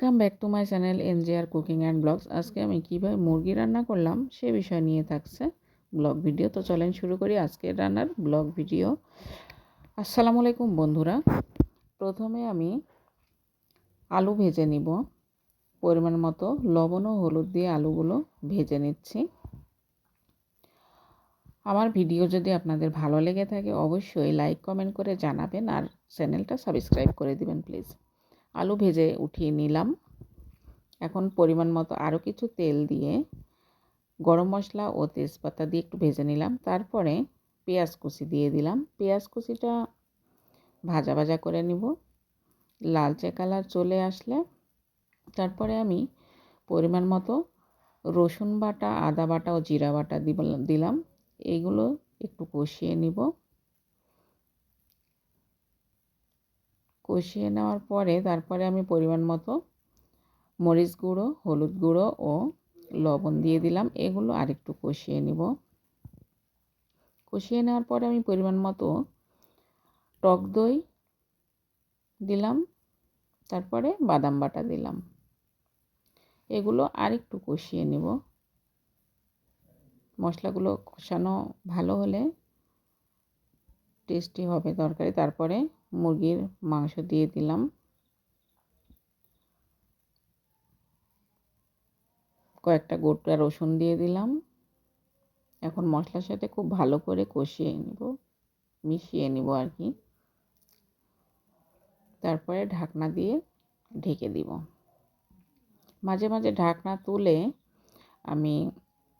Welcome back to my channel NJR cooking and blogs আজকে আমি কীভাবে মুরগি রান্না করলাম সে বিষয় নিয়ে থাকছে ব্লগ ভিডিও তো চলেন শুরু করি আজকের রান্নার ব্লগ ভিডিও আসসালামু আলাইকুম বন্ধুরা। প্রথমে আমি আলু ভেজে নিব। পরিমাণ মতো লবণ ও হলুদ দিয়ে আলুগুলো ভেজে নিচ্ছি। আমার ভিডিও যদি আপনাদের ভালো লেগে থাকে, অবশ্যই লাইক কমেন্ট করে জানাবেন আর চ্যানেলটা সাবস্ক্রাইব করে দিবেন প্লিজ আলু ভেজে উঠিয়ে নিলাম। এখন পরিমাণ মতো আরও কিছু তেল দিয়ে গরম মশলা ও তেজপাতা দিয়ে একটু ভেজে নিলাম। তারপরে পেঁয়াজ কুচি দিয়ে দিলাম। পেঁয়াজ কুচিটা ভাজা ভাজা করে নিব। লালচে কালার চলে আসলে তারপরে আমি পরিমাণ মতো রসুন বাটা, আদা বাটা ও জিরা বাটা দিলাম। এইগুলো একটু কষিয়ে নিব। কষিয়ে নেওয়ার পরে তারপরে আমি পরিমাণ মতো মরিচ গুঁড়ো, হলুদ গুঁড়ো ও লবণ দিয়ে দিলাম। এগুলো আরেকটু কষিয়ে নিব। কষিয়ে নেওয়ার পরে আমি পরিমাণ মতো টক দই দিলাম। তারপরে বাদাম বাটা দিলাম। এগুলো আরেকটু কষিয়ে নিব। মশলাগুলো কষানো ভালো হলে টেস্টি হবে তরকারি। তারপরে মুরগির মাংস দিয়ে দিলাম। কয়েকটা গোটা রসুন দিয়ে দিলাম। এখন মশলার সাথে খুব ভালো করে কষিয়ে নিব, মিশিয়ে নিব আর কি। তারপরে ঢাকনা দিয়ে ঢেকে দিব। মাঝে মাঝে ঢাকনা তুলে আমি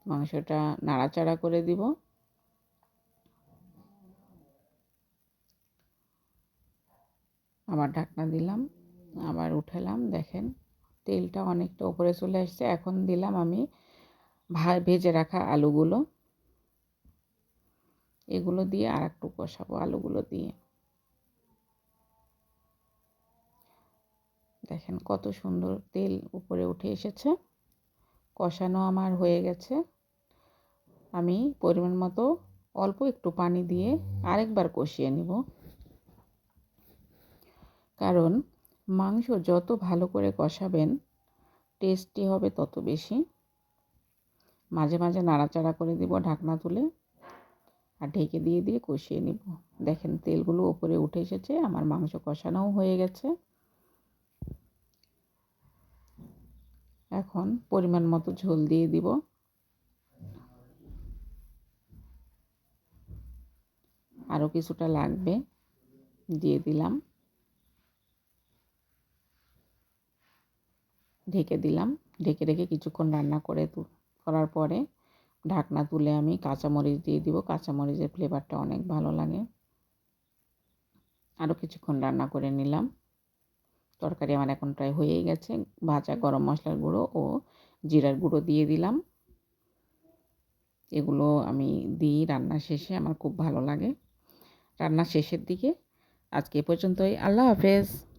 মাংসটা নাড়াচাড়া করে দিব। আবার ঢাকনা দিলাম, আবার উঠালাম, দেখেন তেলটা অনেকটা উপরে চলে আসছে। এখন দিলাম আমি ভেজে রাখা আলুগুলো। এগুলো দিয়ে আর একটু কষাবো আলুগুলো দিয়ে। দেখেন কত সুন্দর তেল উপরে উঠে এসেছে। কষানো আমার হয়ে গেছে। আমি পরিমাণ মতো অল্প একটু পানি দিয়ে আরেকবার কষিয়ে নিব। কারণ মাংস যত ভালো করে কষাবেন টেস্টি হবে তত বেশি। মাঝে মাঝে নাড়াচাড়া করে দিব ঢাকনা তুলে আর ঢেকে দিয়ে দিয়ে কষিয়ে নিব। দেখেন তেলগুলো ওপরে উঠে এসেছে, আমার মাংস কষানোও হয়ে গেছে। এখন পরিমাণ মতো ঝোল দিয়ে দিব। আরও কিছুটা লাগবে, দিয়ে দিলাম। ঢেকে দিলাম। ঢেকে রেখে কিছুক্ষণ রান্না করে করার পরে ঢাকনা তুলে আমি কাঁচামরিচ দিয়ে দিব। কাঁচামরিচের ফ্লেভারটা অনেক ভালো লাগে। আরও কিছুক্ষণ রান্না করে নিলাম। তরকারি আমার এখন প্রায় হয়েই গেছে। ভাজা গরম মশলার গুঁড়ো ও জিরার গুঁড়ো দিয়ে দিলাম। এগুলো আমি দিই রান্না শেষে, আমার খুব ভালো লাগে। রান্না শেষের দিকে। আজকে পর্যন্তই। আল্লাহ হাফেজ।